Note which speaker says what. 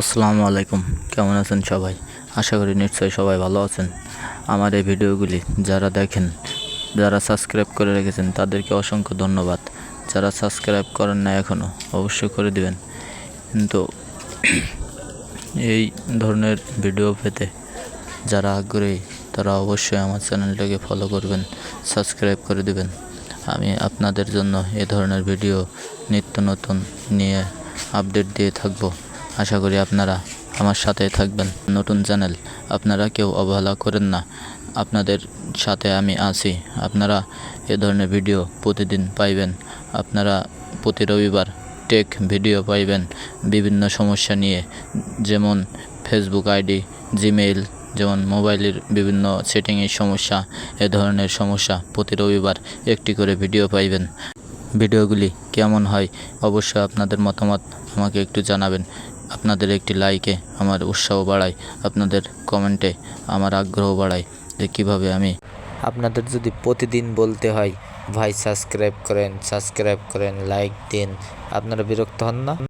Speaker 1: আসসালামু আলাইকুম। কেমন আছেন সবাই? আশা করি নিশ্চয়ই সবাই ভালো আছেন। আমার এই ভিডিওগুলি যারা দেখেন, যারা সাবস্ক্রাইব করে রেখেছেন, তাদেরকে অসংখ্য ধন্যবাদ। যারা সাবস্ক্রাইব করেন না এখনও অবশ্যই করে দিবেন। কিন্তু এই ধরনের ভিডিও পেতে যারা আগ্রহী, তারা অবশ্যই আমার চ্যানেলটাকে ফলো করবেন সাবস্ক্রাইব করে দিবেন। আমি আপনাদের জন্য এ ধরনের ভিডিও নিত্য নতুন নিয়ে আপডেট দিয়ে থাকব। আশা করি আপনারা আমার সাথে থাকবেন। নতুন চ্যানেল, আপনারা কেউ অবহেলা করেন না। আপনাদের সাথে আমি আছি। আপনারা এ ধরনের ভিডিও প্রতিদিন পাইবেন। আপনারা প্রতি রবিবার টেক ভিডিও পাইবেন বিভিন্ন সমস্যা নিয়ে। যেমন ফেসবুক আইডি জিমেইল যেমন মোবাইলের বিভিন্ন সেটিংয়ের সমস্যা, এ ধরনের সমস্যা প্রতি রবিবার একটি করে ভিডিও পাইবেন। ভিডিওগুলি কেমন হয় অবশ্যই আপনাদের মতামত আমাকে একটু জানাবেন। আপনাদের একটি লাইকে আমার উৎসাহ বাড়ায়, আপনাদের কমেন্টে আমার আগ্রহ বাড়ায় যে কীভাবে আমি
Speaker 2: আপনাদের যদি প্রতিদিন বলতে হয়, ভাই সাবস্ক্রাইব করেন সাবস্ক্রাইব করেন লাইক দিন, আপনারা বিরক্ত হন না?